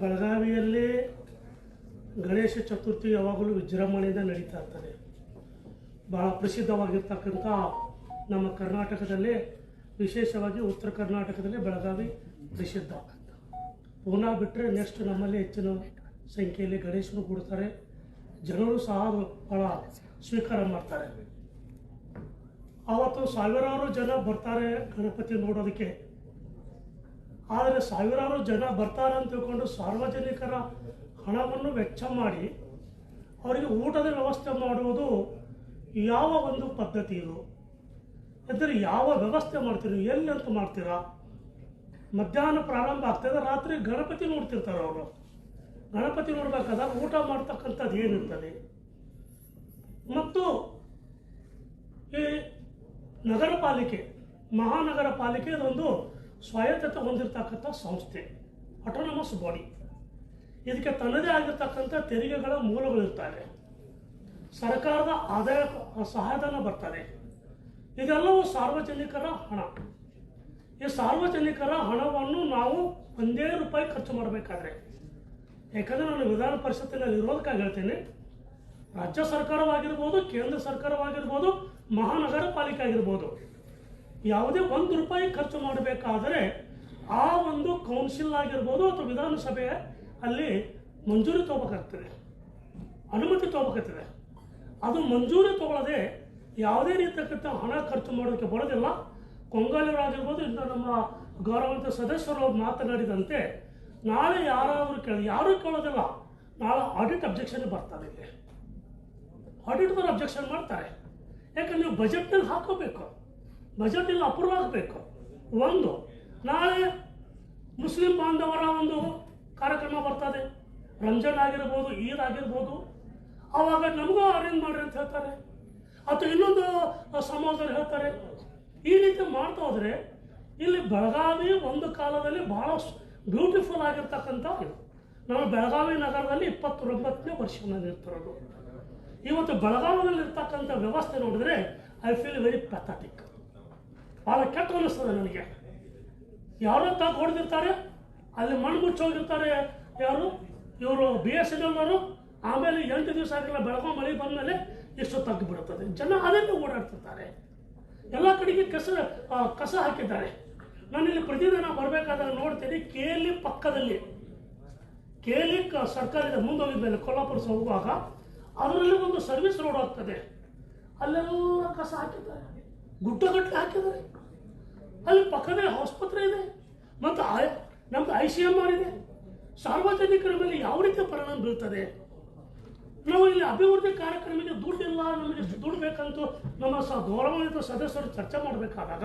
ಬೆಳಗಾವಿಯಲ್ಲಿ ಗಣೇಶ ಚತುರ್ಥಿ ಯಾವಾಗಲೂ ವಿಜೃಂಭಣೆಯಿಂದ ನಡೀತಾ ಇರ್ತದೆ. ಭಾಳ ಪ್ರಸಿದ್ಧವಾಗಿರ್ತಕ್ಕಂಥ ನಮ್ಮ ಕರ್ನಾಟಕದಲ್ಲಿ, ವಿಶೇಷವಾಗಿ ಉತ್ತರ ಕರ್ನಾಟಕದಲ್ಲಿ ಬೆಳಗಾವಿ ಪ್ರಸಿದ್ಧ. ಪೂನಾ ಬಿಟ್ಟರೆ ನೆಕ್ಸ್ಟ್ ನಮ್ಮಲ್ಲಿ ಹೆಚ್ಚಿನ ಸಂಖ್ಯೆಯಲ್ಲಿ ಗಣೇಶನು ಕೂಡ್ತಾರೆ. ಜನರು ಸಹ ಭಾಳ ಸ್ವೀಕಾರ ಮಾಡ್ತಾರೆ. ಆವತ್ತು ಸಾವಿರಾರು ಜನ ಬರ್ತಾರೆ ಗಣಪತಿ ನೋಡೋದಕ್ಕೆ. ಆದರೆ ಸಾವಿರಾರು ಜನ ಬರ್ತಾರೆ ಅಂತ ತಿಳ್ಕೊಂಡು ಸಾರ್ವಜನಿಕರ ಹಣವನ್ನು ವೆಚ್ಚ ಮಾಡಿ ಅವರಿಗೆ ಊಟದ ವ್ಯವಸ್ಥೆ ಮಾಡುವುದು ಯಾವ ಒಂದು ಪದ್ಧತಿ ಇದು? ಅಂದರೆ ಯಾವ ವ್ಯವಸ್ಥೆ ಮಾಡ್ತೀರಿ? ಎಲ್ಲಿ ಅಂತ ಮಾಡ್ತೀರಾ? ಮಧ್ಯಾಹ್ನ ಪ್ರಾರಂಭ ಆಗ್ತದೆ ರಾತ್ರಿ ಗಣಪತಿ ನೋಡ್ತಿರ್ತಾರೆ ಅವರು. ಗಣಪತಿ ನೋಡ್ಬೇಕಾದಾಗ ಊಟ ಮಾಡ್ತಕ್ಕಂಥದ್ದು ಏನಿರ್ತದೆ? ಮತ್ತು ಈ ನಗರ ಪಾಲಿಕೆ ಮಹಾನಗರ ಪಾಲಿಕೆ ಇದೊಂದು ಸ್ವಾಯತ್ತತೆ ಹೊಂದಿರತಕ್ಕಂಥ ಸಂಸ್ಥೆ ಆಟೋನಮಸ್ ಬಾಡಿ ಇದಕ್ಕೆ ತನ್ನದೇ ಆಗಿರ್ತಕ್ಕಂಥ ತೆರಿಗೆಗಳ ಮೂಲಗಳಿರ್ತವೆ ಸರ್ಕಾರದ ಆದಾಯ ಸಹಾಯಧನ ಬರ್ತದೆ. ಇದೆಲ್ಲವೂ ಸಾರ್ವಜನಿಕರ ಹಣ. ಈ ಸಾರ್ವಜನಿಕರ ಹಣವನ್ನು ನಾವು ಒಂದೇ ರೂಪಾಯಿ ಖರ್ಚು ಮಾಡಬೇಕಾದ್ರೆ. ಯಾಕಂದರೆ ನಾನು ವಿಧಾನ ಪರಿಷತ್ತಿನಲ್ಲಿ ಇರೋದಕ್ಕಾಗಿ ಹೇಳ್ತೇನೆ, ರಾಜ್ಯ ಸರ್ಕಾರವಾಗಿರ್ಬೋದು, ಕೇಂದ್ರ ಸರ್ಕಾರವಾಗಿರ್ಬೋದು ಮಹಾನಗರ ಪಾಲಿಕೆ ಆಗಿರ್ಬೋದು. ಯಾವುದೇ ಒಂದು ರೂಪಾಯಿ ಖರ್ಚು ಮಾಡಬೇಕಾದರೆ ಆ ಒಂದು ಕೌನ್ಸಿಲ್ ಆಗಿರ್ಬೋದು ಅಥವಾ ವಿಧಾನಸಭೆ ಅಲ್ಲಿ ಮಂಜೂರಿ ತಗೋಬೇಕಾಗ್ತದೆ. ಅನುಮತಿ ತಗೋಬೇಕಾಗ್ತದೆ. ಅದು ಮಂಜೂರಿ ತಗೊಳ್ಳದೆ ಯಾವುದೇ ರೀತಿಯಕ್ಕಂಥ ಹಣ ಖರ್ಚು ಮಾಡೋಕ್ಕೆ ಬರೋದಿಲ್ಲ. ಕೊಂಗಾಲಿಗಳಾಗಿರ್ಬೋದು ಇಂಥ ನಮ್ಮ ಗೌರವಂತ ಸದಸ್ಯರು ಮಾತನಾಡಿದಂತೆ ನಾಳೆ ಯಾರಾದರೂ ಕೇಳಿ, ಯಾರೂ ಕೇಳೋದಿಲ್ಲ. ನಾಳೆ ಆಡಿಟ್ ಅಬ್ಜೆಕ್ಷನ್ ಬರ್ತಾರೆ ಇಲ್ಲಿ. ಆಡಿಟ್ದವ್ರು ಅಬ್ಜೆಕ್ಷನ್ ಮಾಡ್ತಾರೆ. ಯಾಕಂದ್ರೆ ನೀವು ಬಜೆಟ್ನಲ್ಲಿ ಹಾಕೋಬೇಕು. ಬಜೆಟ್ನಲ್ಲಿ ಅಪ್ರೂವ್ ಆಗಬೇಕು. ಒಂದು, ನಾಳೆ ಮುಸ್ಲಿಂ ಬಾಂಧವರ ಒಂದು ಕಾರ್ಯಕ್ರಮ ಬರ್ತದೆ. ರಂಜಾನ್ ಆಗಿರ್ಬೋದು, ಈದ್ ಆಗಿರ್ಬೋದು. ಆವಾಗ ನಮಗೂ ಅರೇಂಜ್ ಮಾಡ್ರಿ ಅಂತ ಹೇಳ್ತಾರೆ. ಅಥವಾ ಇನ್ನೊಂದು ಸಮಾಜದಲ್ಲಿ ಹೇಳ್ತಾರೆ. ಈ ರೀತಿ ಮಾಡ್ತಾ ಹೋದರೆ ಇಲ್ಲಿ ಬೆಳಗಾವಿ ಒಂದು ಕಾಲದಲ್ಲಿ ಬಹಳ ಬ್ಯೂಟಿಫುಲ್ ಆಗಿರ್ತಕ್ಕಂಥ ನಾವು ಬೆಳಗಾವಿ ನಗರದಲ್ಲಿ ಇಪ್ಪತ್ತೊಂಬತ್ತನೇ ಇರ್ತಿರೋದು ಇವತ್ತು ಬೆಳಗಾವಿಯಲ್ಲಿ ಇರ್ತಕ್ಕಂಥ ವ್ಯವಸ್ಥೆ ನೋಡಿದ್ರೆ ಐ ಫೀಲ್ ವೆರಿ ಪೆಥಟಿಕ್ ಭಾಳ ಕೆಟ್ಟ ಅನಿಸ್ತದೆ ನನಗೆ. ಯಾರೋ ತಾಕ ಹೊಡೆದಿರ್ತಾರೆ, ಅಲ್ಲಿ ಮಣ್ಣು ಮುಚ್ಚೋಗಿರ್ತಾರೆ ಯಾರು? ಇವರು ಬಿ ಎಸ್ ಎಲ್ನವರು ಆಮೇಲೆ ಎಂಟು ದಿವಸ ಆಗಿಲ್ಲ, ಬೆಳಗಾವಿ ಮಳೆ ಬಂದಮೇಲೆ ಇಷ್ಟು ತಗ್ಗು ಬಿಡುತ್ತದೆ. ಜನ ಅದನ್ನು ಓಡಾಡ್ತಿರ್ತಾರೆ. ಎಲ್ಲ ಕಡೆಗೆ ಕಸ ಕಸ ಹಾಕಿದ್ದಾರೆ. ನಾನು ಇಲ್ಲಿ ಪ್ರತಿದಿನ ಬರಬೇಕಾದಾಗ ನೋಡ್ತೀನಿ, ಕೇಲಿ ಪಕ್ಕದಲ್ಲಿ, ಕೇಲಿ ಸರ್ಕಾರದ ಮುಂದೆ ಹೋಗಿದ್ಮೇಲೆ ಕೊಲ್ಲಾಪುರ ಹೋಗುವಾಗ ಅದರಲ್ಲಿ ಒಂದು ಸರ್ವಿಸ್ ರೋಡ್ ಆಗ್ತದೆ. ಅಲ್ಲೆಲ್ಲ ಕಸ ಹಾಕಿದ್ದಾರೆ. ಗುಡ್ಡಗಟ್ಟಲೆ ಹಾಕಿದ್ದಾರೆ. ಅಲ್ಲಿ ಪಕ್ಕದಲ್ಲಿ ಆಸ್ಪತ್ರೆ ಇದೆ. ಮತ್ತು ನಮ್ದು ಐ ಸಿ ಎಂ ಆರ್ ಇದೆ. ಸಾರ್ವಜನಿಕರ ಮೇಲೆ ಯಾವ ರೀತಿಯ ಪರಿಣಾಮ ಬೀಳ್ತದೆ? ನಾವು ಇಲ್ಲಿ ಅಭಿವೃದ್ಧಿ ಕಾರ್ಯಕ್ರಮಕ್ಕೆ ದುಡ್ಡಿಲ್ಲ, ನಮಗೆ ದುಡ್ಡು ಬೇಕಂತೂ ನಮ್ಮ ಸ, ಗೌರವಾನ್ವಿತ ಸದಸ್ಯರು ಚರ್ಚೆ ಮಾಡಬೇಕಾದಾಗ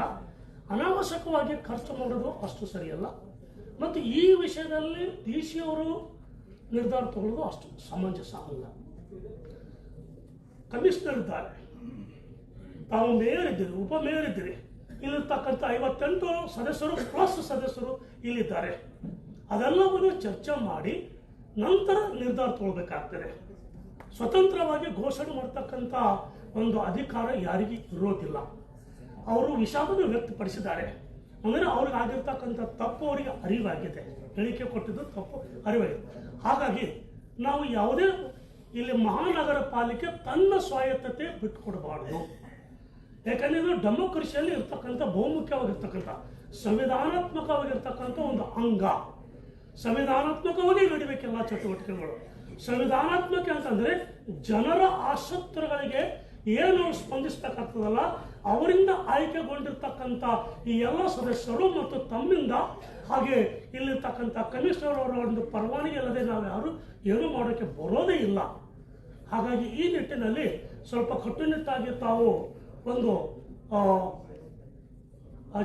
ಅನಾವಶ್ಯಕವಾಗಿ ಖರ್ಚು ಮಾಡೋದು ಅಷ್ಟು ಸರಿಯಲ್ಲ. ಮತ್ತು ಈ ವಿಷಯದಲ್ಲಿ ಡಿ ಸಿ ಅವರು ನಿರ್ಧಾರ ತಗೊಳ್ಳೋದು ಅಷ್ಟು ಸಮಂಜಸ ಅಲ್ಲ. ಕಮಿಷನರ್ ಇದ್ದಾರೆ. ತಾವು ಮೇಯರ್ ಇದ್ದೀರಿ ಉಪ ಮೇಯರ್ ಇದ್ದೀರಿ ಇಲ್ಲಿರ್ತಕ್ಕಂಥ ಐವತ್ತೆಂಟು ಸದಸ್ಯರು ಪ್ಲಸ್ ಸದಸ್ಯರು ಇಲ್ಲಿದ್ದಾರೆ. ಅದೆಲ್ಲವನ್ನು ಚರ್ಚೆ ಮಾಡಿ ನಂತರ ನಿರ್ಧಾರ ತಗೊಳ್ಬೇಕಾಗ್ತದೆ. ಸ್ವತಂತ್ರವಾಗಿ ಘೋಷಣೆ ಮಾಡ್ತಕ್ಕಂಥ ಒಂದು ಅಧಿಕಾರ ಯಾರಿಗೆ ಇರೋದಿಲ್ಲ. ಅವರು ವಿಷಾದನ ವ್ಯಕ್ತಪಡಿಸಿದ್ದಾರೆ. ಅಂದರೆ ಅವ್ರಿಗೆ ಆಗಿರ್ತಕ್ಕಂಥ ತಪ್ಪು ಅವರಿಗೆ ಅರಿವಾಗಿದೆ. ಹೇಳಿಕೆ ಕೊಟ್ಟಿದ್ದು ತಪ್ಪು ಅರಿವಾಗಿದೆ. ಹಾಗಾಗಿ ನಾವು ಯಾವುದೇ ಇಲ್ಲಿ ಮಹಾನಗರ ಪಾಲಿಕೆ ತನ್ನ ಸ್ವಾಯತ್ತತೆ ಬಿಟ್ಟುಕೊಡಬಾರ್ದು. ಯಾಕಂದ್ರೆ ಇದು ಡೆಮೋಕ್ರಸಿಯಲ್ಲಿ ಇರ್ತಕ್ಕಂಥ ಬಹುಮುಖ್ಯವಾಗಿರ್ತಕ್ಕಂಥ, ಸಂವಿಧಾನಾತ್ಮಕವಾಗಿರ್ತಕ್ಕಂಥ ಒಂದು ಅಂಗ. ಸಂವಿಧಾನಾತ್ಮಕವಾಗಿ ನಡಿಬೇಕೆಲ್ಲ ಚಟುವಟಿಕೆಗಳು. ಸಂವಿಧಾನಾತ್ಮಕ ಅಂತಂದ್ರೆ ಜನರ ಆಸಕ್ತರುಗಳಿಗೆ ಏನು ಸ್ಪಂದಿಸ್ತಕ್ಕಂಥದಲ್ಲ ಅವರಿಂದ ಆಯ್ಕೆಗೊಂಡಿರ್ತಕ್ಕಂಥ ಈ ಎಲ್ಲ ಸದಸ್ಯರು ಮತ್ತು ತಮ್ಮಿಂದ, ಹಾಗೆ ಇಲ್ಲಿರ್ತಕ್ಕಂಥ ಕಮಿಷನರ್ ಅವರ ಒಂದು ಪರವಾನಗಿ ಇಲ್ಲದೆ ನಾವು ಯಾರು ಏನೂ ಮಾಡೋಕ್ಕೆ ಬರೋದೇ ಇಲ್ಲ. ಹಾಗಾಗಿ ಈ ನಿಟ್ಟಿನಲ್ಲಿ ಸ್ವಲ್ಪ ಕಟ್ಟುನಿಟ್ಟಾಗಿ ತಾವು ಒಂದು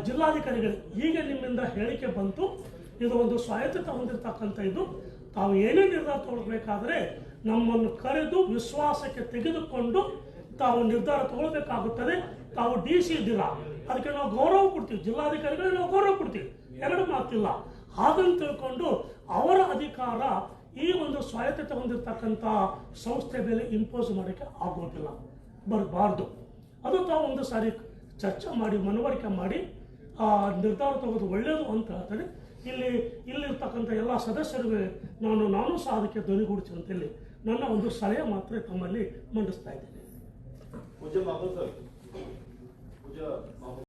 ಜಿಲ್ಲಾಧಿಕಾರಿಗಳು ಈಗ ನಿಮ್ಮಿಂದ ಹೇಳಿಕೆ ಬಂತು. ಇದು ಒಂದು ಸ್ವಾಯತ್ತತೆ ಹೊಂದಿರತಕ್ಕಂಥ ಇದು. ತಾವು ಏನೇ ನಿರ್ಧಾರ ತಗೊಳ್ಬೇಕಾದ್ರೆ ನಮ್ಮನ್ನು ಕರೆದು ವಿಶ್ವಾಸಕ್ಕೆ ತೆಗೆದುಕೊಂಡು ತಾವು ನಿರ್ಧಾರ ತಗೊಳ್ಬೇಕಾಗುತ್ತದೆ. ತಾವು ಡಿ ಸಿ ಇದ್ದೀರಾ? ಅದಕ್ಕೆ ನಾವು ಗೌರವ ಕೊಡ್ತೀವಿ. ಜಿಲ್ಲಾಧಿಕಾರಿಗಳಿಗೆ ನಾವು ಗೌರವ ಕೊಡ್ತೀವಿ. ಎರಡು ಮಾತಿಲ್ಲ. ಹಾಗಂತ ತಿಳ್ಕೊಂಡು ಅವರ ಅಧಿಕಾರ ಈ ಒಂದು ಸ್ವಾಯತ್ತತೆ ಹೊಂದಿರತಕ್ಕಂಥ ಸಂಸ್ಥೆ ಮೇಲೆ ಇಂಪೋಸ್ ಮಾಡೋಕ್ಕೆ ಆಗೋದಿಲ್ಲ. ಬರಬಾರ್ದು. ಅದು ತಾವು ಒಂದು ಸಾರಿ ಚರ್ಚೆ ಮಾಡಿ, ಮನವರಿಕೆ ಮಾಡಿ, ಆ ನಿರ್ಧಾರ ತಗೋದು ಒಳ್ಳೆಯದು ಅಂತ ಹೇಳ್ತಾರೆ ಇಲ್ಲಿ, ಇಲ್ಲಿರ್ತಕ್ಕಂಥ ಎಲ್ಲ ಸದಸ್ಯರಿಗೆ ನಾನು ನಾನು ಸಹ ಅದಕ್ಕೆ ಧ್ವನಿಗೂಡಿಸಿ ಅಂತೇಳಿ ನನ್ನ ಒಂದು ಸಲಹೆ ಮಾತ್ರ ತಮ್ಮಲ್ಲಿ ಮಂಡಿಸ್ತಾ ಇದ್ದೇನೆ.